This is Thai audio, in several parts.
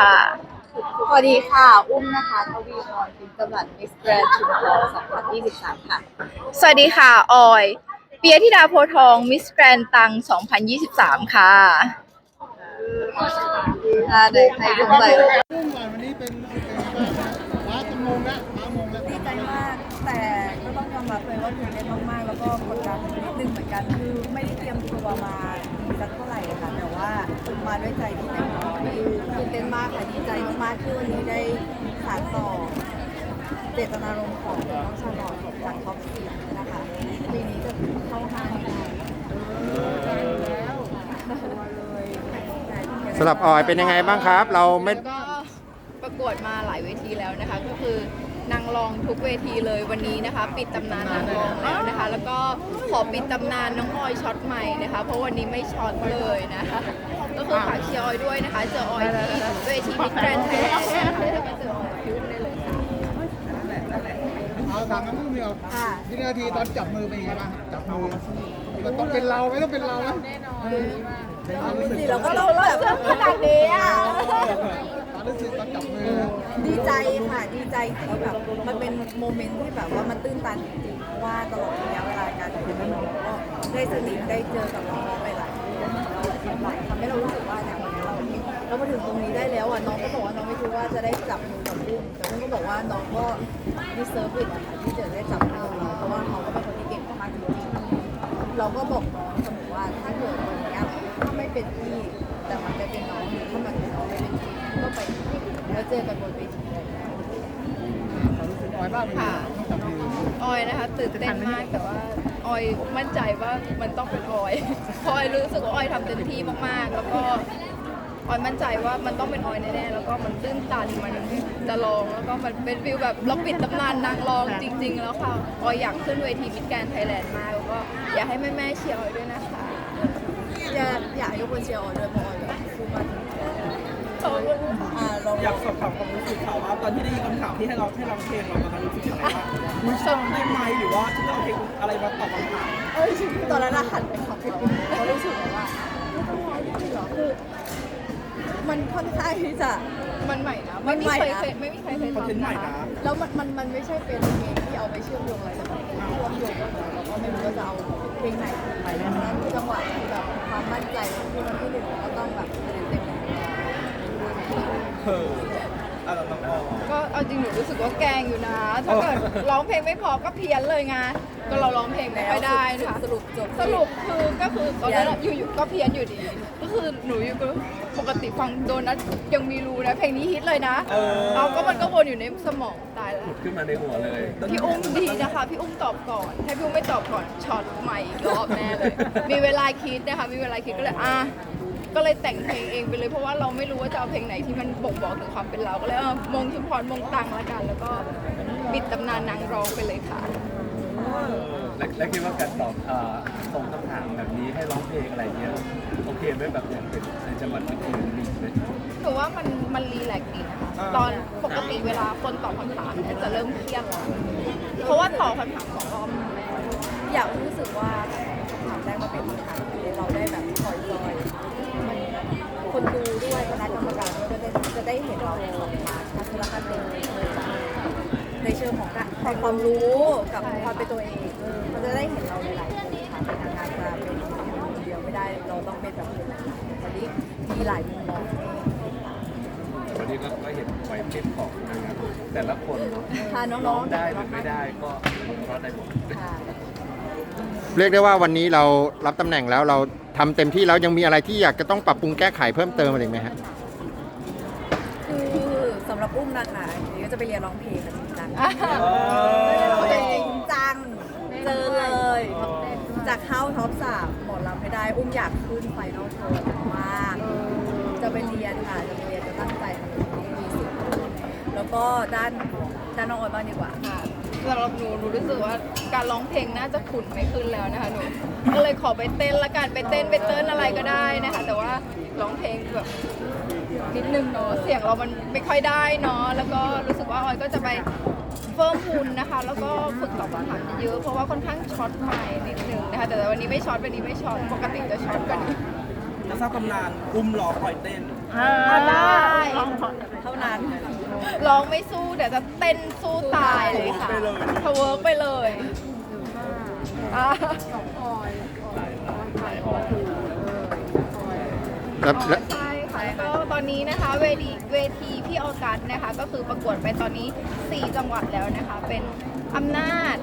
ค่ะ สวัสดีค่ะ อุ้มนะคะทวีพรพิมพ์กำลัดมิสแกรนชุมพร2023 ค่ะ สวัสดีค่ะ ออย เปียธิดาโพธิ์ทองมิสแกรนตัง 2023 ค่ะค่ะเดี๋ยวให้อุ้มไปเรื่องก่อนวันนี้เป็นเป็นฟ้าตะมงละฟ้ามงละดีใจมาก แต่ก็ต้องยอมรับเลยว่าตื่นเต้นมากๆ แล้วก็กดดันนิดนึงเหมือนกัน คือไม่ได้เตรียมตัวมาดีสักเท่าไหร่ค่ะ แต่ว่ามาด้วยใจที่เต็มร้อยตื่นเต้นมากค่ะดีใจมากๆที่วันนี้ได้สานต่อเจตนารมณ์ของน้องชาลอตจากท็อปสี่นะคะปีนี้จะเข้าห้าให้ได้สำหรับออยเป็นยังไงบ้างครับ เราไม่ก็ประกวดมาหลายเวทีแล้วนะคะ ก็คือ นางรองทุกเวทีเลยวันนี้นะคะ ปิดตำนานนางรองแล้วนะคะ แล้วก็ขอปิดตำนานน้องออยช็อตใหม่นะคะ เพราะวันนี้ไม่ช็อตเลยนะคะก็คือฝากเชียร์ออยด้วยนะคะ เจอออยที่เวทีมิสแกรนด์ไทยแลนด์นะคะแล้วก็เจอออยคิวได้เลยค่ะเอาถามกันเรื่องเดียวค่ะวินาทีตอนจับมือเป็นยังไงบ้างจับมือมันต้องเป็นเราไหมต้องเป็นเราไหมเป็นความรู้สึกสิเราก็ต้องแบบขนาดนี้อะ ความรู้สึกตอนจับมือดีใจค่ะดีใจที่แบบมันเป็นโมเมนต์ที่แบบว่ามันตื้นตันจริงๆเพราะว่าตลอดระยะเวลาการเป็นน้องก็ได้สนิทได้เจอกับน้องๆหลายๆคนหลายทำให้เรารู้สึกว่าเนี่ยวันนี้เราเรามาถึงตรงนี้ได้แล้วอะน้องก็บอกว่าน้องไม่คิดว่าจะได้จับมือกับอุ้แต่อุ้มก็บอกว่าน้องก็ดีเซิร์ฟอิทค่ะที่จะได้จับมือกับเราเพราะว่าเขาก็เป็นคนที่เก่งมากจริงๆเราก็บอกน้องเสมอว่าถ้าเกิดวันนี้ถ้าไม่เป็นพี่แต่มันจะเป็นน้อง เจอกันบนเวทีเลยความรู้สึกออยบ้างเป็นยังไงต้องจับมือออยนะคะตื่นเต้นมากแต่ว่าออยมั่นใจว่ามันต้องเป็นออยเพราะออยรู้สึกว่าออยทำเต็มที่มากๆ แล้วก็ออยมั่นใจว่ามันต้องเป็นออยแน่ๆ แล้วก็มันตื้นตันมันจะลองแล้วก็มันเป็นฟิลแบบเราปิดตำนานนางรองจริง ๆ แล้วค่ะ ออยอยากขึ้นเวทีมิสแกรนไทยแลนด์มากแล้วก็อยากให้แม่ๆเชียร์ออยด้วยนะคะอยากอยากให้ทุกคนเชียร์ออยด้วยเพราะออยแบบสู้มาถึงขอบคุณค่ะ อยากสอบถามความรู้สึกเขาว่าตอนที่ได้ยินคำถามที่ให้เราให้เราเพลงเราตอนนั้นรู้สึกยังไงบ้างมึงชอบได้ไหมหรือว่าจะเอาเพลงอะไรมาตอบคำถามเอ้ยตอนนั้นอะหันไปขอบคุณเขารู้สึกแบบว่าไม่ต้องร้อยจริงๆเหรอคือมันค่อนข้างที่จะมันใหม่นะไม่มีใครเคยไม่มีใครเคยทำใหม่นะแล้วมันมันมันไม่ใช่เป็นเพลงที่เอาไปเชื่อมโยงอะไรแต่มันเป็นเชื่อมโยงกันเราก็ไม่รู้ว่าจะเอาเพลงไหนไปนั้นจังหวะแบบความมั่นใจของที่มันที่หนึ่งก็ต้องแบบเต็มเต็ม เอออะไรน้องอ้อก็เอาจริงหนูรู้สึกว่าแกล้งอยู่นะ ถ้าเกิดร้องเพลงไม่พอก็เพี้ยนเลยไงก็เราร้องเพลงไม่ค่อยได้นะคะ สรุปจบ สรุปคือก็คือตอนนั้นอยู่ๆก็เพี้ยนอยู่ดี ก็คือหนูอยู่ก็ปกติฟังโดนัทยังมีรู้นะเพลงนี้ฮิตเลยนะเออเอาก็มันก็วนอยู่ในสมองตายแล้วขึ้นมาในหัวเลยพี่อุ้มดีนะคะ พี่อุ้มตอบก่อน ถ้าพี่อุ้มไม่ตอบก่อนช็อตใหม่อีกรอบแน่เลย มีเวลาคิดนะคะ มีเวลาคิดก็เลยอะ ก็เลยแต่งเพลงเองไปเลย เพราะว่าเราไม่รู้ว่าจะเอาเพลงไหนที่มันบ่งบอกถึงความเป็นเราก็เลยเออมงชุมพรมงตังละกัน แล้วก็ปิดตำนานนางรองไปเลยค่ะ และและคิดว่าการตอบเอ่อส่งคำถามแบบนี้ให้ร้องเพลงอะไรเงี้ยโอเคไหมแบบอย่างเป็นในจังหวัดอื่นๆมีไหมหนูว่ามันมันรีแลกซ์ดีนะคะตอนปกติเวลาคนตอบคำถามเนี่ยจะเริ่มเครียดแล้วเพราะว่าตอบคำถามสองรอบแล้วอยากรู้สึกว่าคำถามแรกมาเป็นคำถามที่เราได้แบบปล่อยลอยมัน คนดูด้วยคณะกรรมการด้วยจะได้จะได้เห็นเราในสองพาร์ททัศนคติในเชิงของการของความรู้กับความเป็นตัวเองมันจะได้เห็นเราหลายๆมุมค่ะเป็นนางงามจะเป็นมุมเดียวไม่ได้เราต้องเป็นแบบวันนี้มีหลายมุมมองให้ให้ค่ะวันนี้ก็ก็เห็นไหวพริบของนางงามแต่ละคนเนาะพาน้ร้อองงๆได้หรือไม่ได้ก็ร้องได้หมด ค่ะ เรียกได้ว่าวันนี้เรารับตำแหน่งแล้วเรา ทำเต็มที่แล้วยังมีอะไรที่อยากจะต้องปรับปรุงแก้ไขเพิ่มเติมอะไรอีกไหมฮะคือสำหรับอุ้มนะคะเดี๋ยวจะไปเรียนร้องเพลงกันจริงจังอ่าจริงจังเจอเลยจากเข้าท็อปสามหมดรับไม่ได้อุ้มอยากขึ้นไฟนอลโชว์มากจะไปเรียนค่ะจะไปเรียนจะตั้งใจทำให้ดีสุดแล้วก็ด้านด้านน้องออยบ้างดีกว่าค่ะ สำหรับหนูหนูรู้สึกว่าการร้องเพลงน่าจะขุนไม่ขึ้นแล้วนะคะหนูก็เลยขอไปเต้นละกันไปเต้นไปเต้นอะไรก็ได้นะคะ แต่ว่าร้องเพลงแบบนิดนึงเนาะเสียงเรามันไม่ค่อยได้เนาะแล้วก็รู้สึกว่าออยก็จะไปเฟิร์มพูนนะคะ แล้วก็ฝึกตอบคำถามเยอะเพราะว่าค่อนข้างช็อตไปนิดนึงนะคะแต่วันนี้ไม่ช็อตวันนี้ไม่ช็อตปกติจะช็อตกว่านี้จะ ทราบตำนานอุ้มรอคอยเต้นได้ร้องไม่สู้เดี๋ยวจะเต้นสู้ตายเลยค่ะทเวิร์กไปเลยอะแล้วแล้วใช่ค่ะก็ตอนนี้นะคะเวทีเวทีพี่ออกัสนะคะ ก็คือประกวดไปตอนนี้ 4 จังหวัดแล้วนะคะ เป็นอำนาจ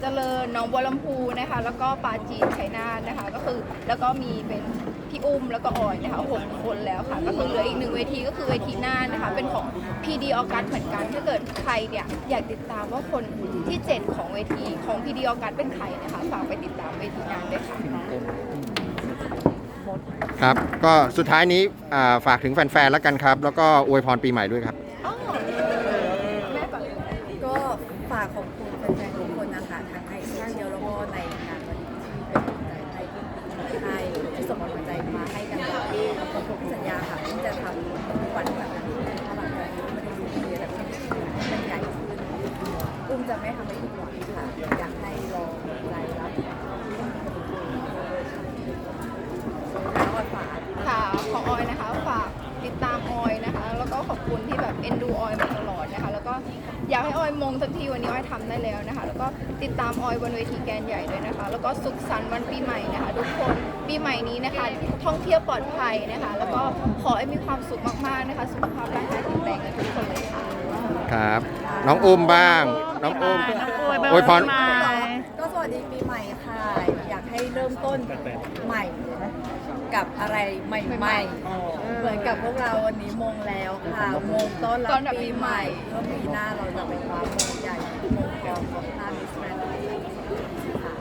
เจริญหนองบัวลำพูนะคะ แล้วก็ปาจีนชัยนาทนะคะ ก็คือแล้วก็มีเป็นพี่อุ้มแล้วก็ออยนะคะหกคนแล้วค่ะ ก็คือเหลืออีกหนึ่งเวทีก็คือเวทีหน้านะคะ เป็นของพีดีออกัสเหมือนกัน ถ้าเกิดใครเนี่ยอยากติดตามว่าคนที่7ของเวทีของพีดีออกัสเป็นใครนะคะฝากไปติดตามเวทีนั้นด้วยค่ะครับ ก็สุดท้ายนี้อ่าฝากถึงแฟนๆแล้วกันครับ แล้วก็อวยพรปีใหม่ด้วยครับ อ๋อแม่ก่อน ก็ฝากขอบ คุณแฟนๆทุกคนนะคะทั้งในโซเชียลแล้วก็ในงานวันนี้ที่เป็นกำลังใจให้ให้ที่ส่งกำลังใจมาให้กันที่ผมสัญญาค่ะที่จะทำวันแบบนั้นถ้าหลังจากนี้ไม่ได้สูญเสียแต่เป็นใหญ่ขึ้นอุ้มจะไม่ทำให้ผิดหวังค่ะ อยากให้รอใจรับแล้วก็ฝาก ค่ะของออยนะคะ ฝากติดตามออยนะคะ แล้วก็ขอบคุณที่แบบเอ็นดูออยมาตลอดนะคะ แล้วก็ อยากให้ออยมงสักทีวันนี้ออยทำได้แล้วนะคะ แล้วก็ติดตามออยบนเวทีแกนใหญ่ด้วยนะคะ แล้วก็สุขสันต์วันปีใหม่นะคะ ทุกคนปีใหม่นี้นะคะ ท่องเที่ยวปลอดภัยนะคะ แล้วก็ขอให้มีความสุขมากๆนะคะ สุขภาพร่างกายแข็งแรงกันทุกคนเลยค่ะ ครับ น้องอุ้มบ้าง น้องอุ้มอวยพร ก็สวัสดีปีใหม่ค่ะ อยากให้เริ่มต้นใหม่ กับอะไรใหม่ๆ เหมือนกับพวกเราวันนี้มงแล้วค่ะมงต้อนต้รัอนรับบปีปีใหใหม่ม่ก็ปีหน้าเราจะไปคว้ามงใหญ่มงกองของหน้ามิสแกรนด์ค่ะ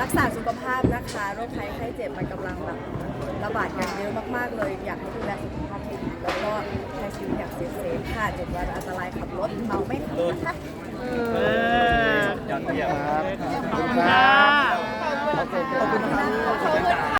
รักษาสุขภาพนะคะโรคภัยไข้เจ็บมันกำลังแบบระบาดกันเยอะมากๆเลย อยากให้ดูแลสุขภาพให้ดีแล้วก็ใช้ชีวิตอย่างเซฟๆค่ะเจ็ดวันอันตรายขับรถเมาไม่ขับนะคะยอดเยี่ยมครับขอบคุณค่ะ